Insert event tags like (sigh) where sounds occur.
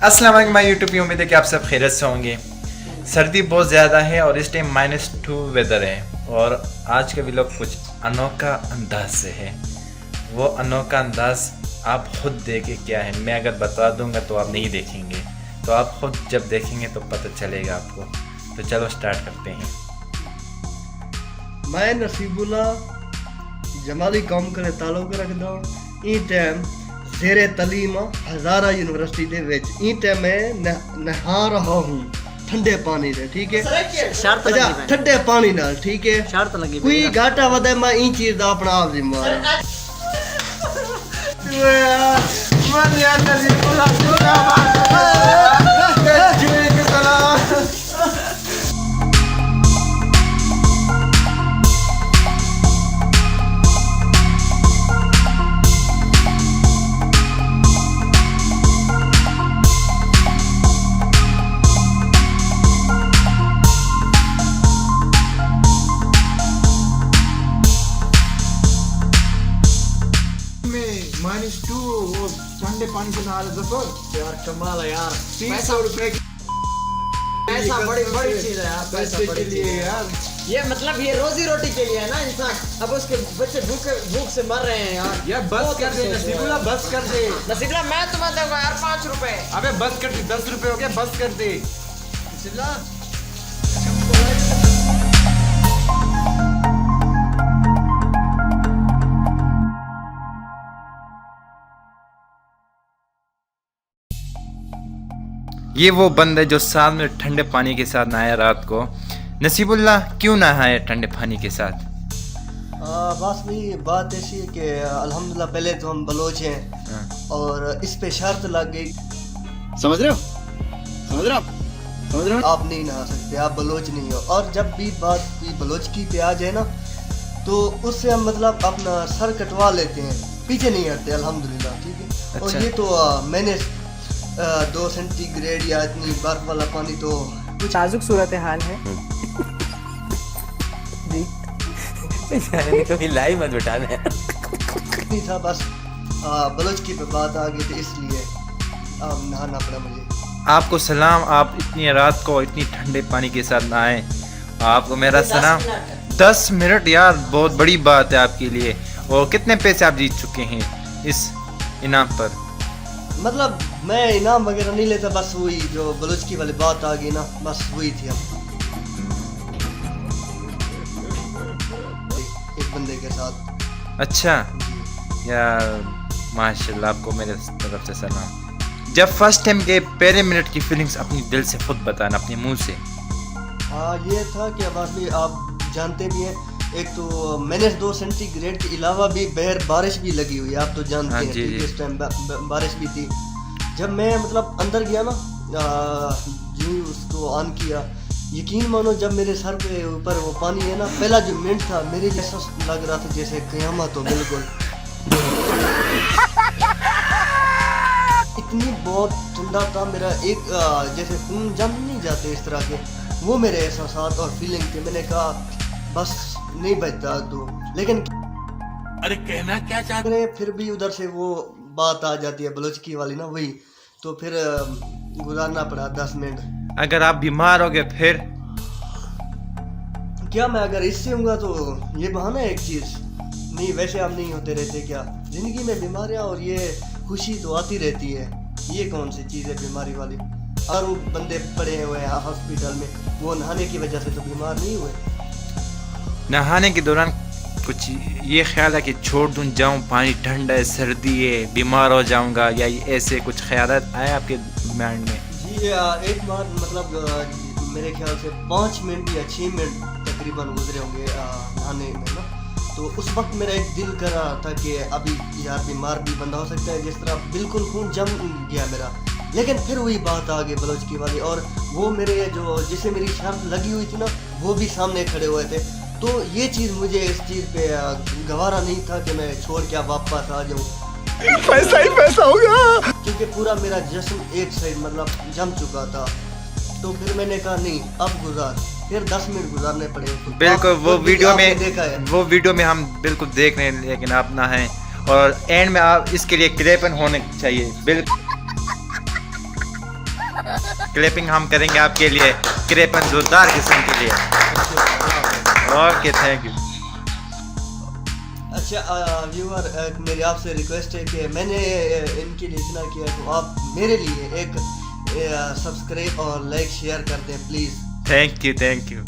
अस्सलाम वालेकुम my YouTube की उम्मीद है कि आप सब खैरियत से होंगे। सर्दी बहुत ज़्यादा है और इस टाइम माइनस टू वेदर है। और आज का व्लॉग कुछ अनोखा अंदाज से है। वो अनोखा अंदाज आप खुद देखे क्या है? मैं अगर बता दूँगा तो आप नहीं देखेंगे। तो आप खुद जब देखेंगे तो पता चलेगा आपको। तो चलो स्टार्ट करते हैं। मैं नसीबुल्ला जमाली कौम करे ताल्लुक रखदा ई टाइम जेरे तलीम हजारा यूनिवर्सिटी दे विच ई टाइम मैं नह- नहा रहा हूँ ठंडे पानी दे ठीक है शर्त अच्छा लगी मैं ठंडे पानी नाल ठीक है शर्त लगी कोई मेरी। घाटा वधे मैं ई चीज़ दा अपना आप जिम्मेवार हाँ में माइनस टू वो ठंडे पानी से नहा रहे थे यार कमाल है यार। तीन सौ रुपए पैसा बड़ी बड़ी चीज़ है यार पैसा के लिए यार ये मतलब ये रोजी रोटी के लिए है ना इंसान। अब उसके बच्चे भूख भूख से मर रहे हैं यार। यार बस कर दे नसीबुल्ला बस कर दे। (laughs) नसीबुल्ला मैं तुम्हें दूँगा यार पाँच रुपए। अबे बस कर दे दस रुपए हो गया बस कर दे। नसीबुल्ला ये वो बंद है जो साथ में ठंडे पानी के साथ नहाया रात को। नसीबुल्ला क्यों नहाए ठंडे पानी के साथ? बस भी बात ऐसी है कि अल्हम्दुलिल्लाह पहले तो हम बलोच हैं हाँ। और इस पे शर्त लग गई। समझ रहे हो? समझ रहे हो आप? समझ रहे हो? आप नहीं नहा सकते आप बलोच नहीं हो। और जब भी बात कोई बलोच की पे आ जाए ना तो उससे हम मतलब अपना सर कटवा लेते हैं पीछे नहीं हटते अल्हम्दुलिल्लाह ठीक है? और अच्छा। ये तो आ, मैंने दो सेंटीग्रेड या इतनी बर्फ़ वाला पानी तो कुछ नाजुक सूरत हाल है। कभी लाइव मत बिठाने। नहीं था बस बलोच की पे बात आ गई थी इसलिए नहाना पड़ा मुझे। आपको सलाम आप इतनी रात को इतनी ठंडे पानी के साथ नहाए। आपको मेरा सलाम। दस मिनट यार बहुत बड़ी बात है आपके लिए। और कितने पैसे आप जीत चुके हैं इस इनाम पर? मतलब मैं इनाम वगैरह नहीं लेता बस वही जो बलोच की वाली बात आ गई ना बस वही थी अब। एक बंदे के साथ। अच्छा। यार माशाल्लाह आपको मेरे तरफ़ से सलाम। जब फ़र्स्ट टाइम के पहले मिनट की फीलिंग्स अपनी दिल से खुद बताना अपने मुँह से। हाँ ये था कि अब आप जानते भी हैं एक तो मैंने दो सेंटीग्रेड के अलावा भी बहर बारिश भी लगी हुई है आप तो जानते हाँ हैं जी, जी। इस टाइम बारिश भी थी। जब मैं मतलब अंदर गया ना ही उसको ऑन किया यकीन मानो जब मेरे सर के ऊपर वो पानी है ना पहला जो मिनट था मेरे जैसा लग रहा था जैसे कयामत हो बिल्कुल। इतनी बहुत ठंडा था मेरा एक जैसे खून जम नहीं जाते इस तरह के वो मेरे एहसास और फीलिंग थे। मैंने कहा बस नहीं बचता तो। लेकिन अरे कहना क्या चाहते मैंने फिर भी उधर से वो बात आ जाती है बलोचकी वाली ना वही। तो फिर गुजारना पड़ा दस मिनट। अगर आप बीमार हो गए फिर? क्या मैं अगर इससे हूँ तो ये बहाना है एक चीज़। नहीं वैसे आप नहीं होते रहते क्या? ज़िंदगी में बीमारियाँ और ये खुशी तो आती रहती है। ये कौन सी चीज़ है बीमारी वाली? और वो बंदे पड़े हुए हैं हॉस्पिटल में वो नहाने की वजह से तो बीमार नहीं हुए। नहाने के दौरान कुछ ये ख्याल है कि छोड़ दूँ, जाऊँ, पानी ठंडा है, सर्दी है, बीमार हो जाऊँगा, या ऐसे कुछ ख्याल आए आपके माइंड में? जी एक बार मतलब मेरे ख्याल से पाँच मिनट या छः मिनट तकरीबन गुजरे होंगे नहाने में ना। तो उस वक्त मेरा एक दिल कर रहा था कि अभी यार बीमार भी बंदा हो सकता है, जिस तरह बिल्कुल खून जम गया मेरा। लेकिन फिर वही बात आ गई बलोच की वाली और वो मेरे जो जिसे मेरी शर्त लगी हुई थी ना, वो भी सामने खड़े हुए थे। तो ये चीज़ मुझे इस चीज़ पे गवारा नहीं था कि मैं छोड़ के वापस आ जाऊँ पैसा ही पैसा होगा क्योंकि पूरा मेरा जश्न एक साइड मतलब जम चुका था। तो फिर मैंने कहा नहीं अब गुजार। फिर दस मिनट गुजारने पड़े। तो बिल्कुल वो तो वीडियो में देखा है। वो वीडियो में हम बिल्कुल देख रहे हैं लेकिन आप ना हैं। और एंड में आप इसके लिए क्लेपन होने चाहिए बिल्कुल। क्लिपिंग हम करेंगे आपके लिए क्रेपन जोरदार किस्म के लिए। ओके थैंक यू अच्छा व्यूअर मेरी आपसे रिक्वेस्ट है कि मैंने इनकी इनके लिए इतना किया तो आप मेरे लिए एक सब्सक्राइब और लाइक शेयर कर दें please thank you thank you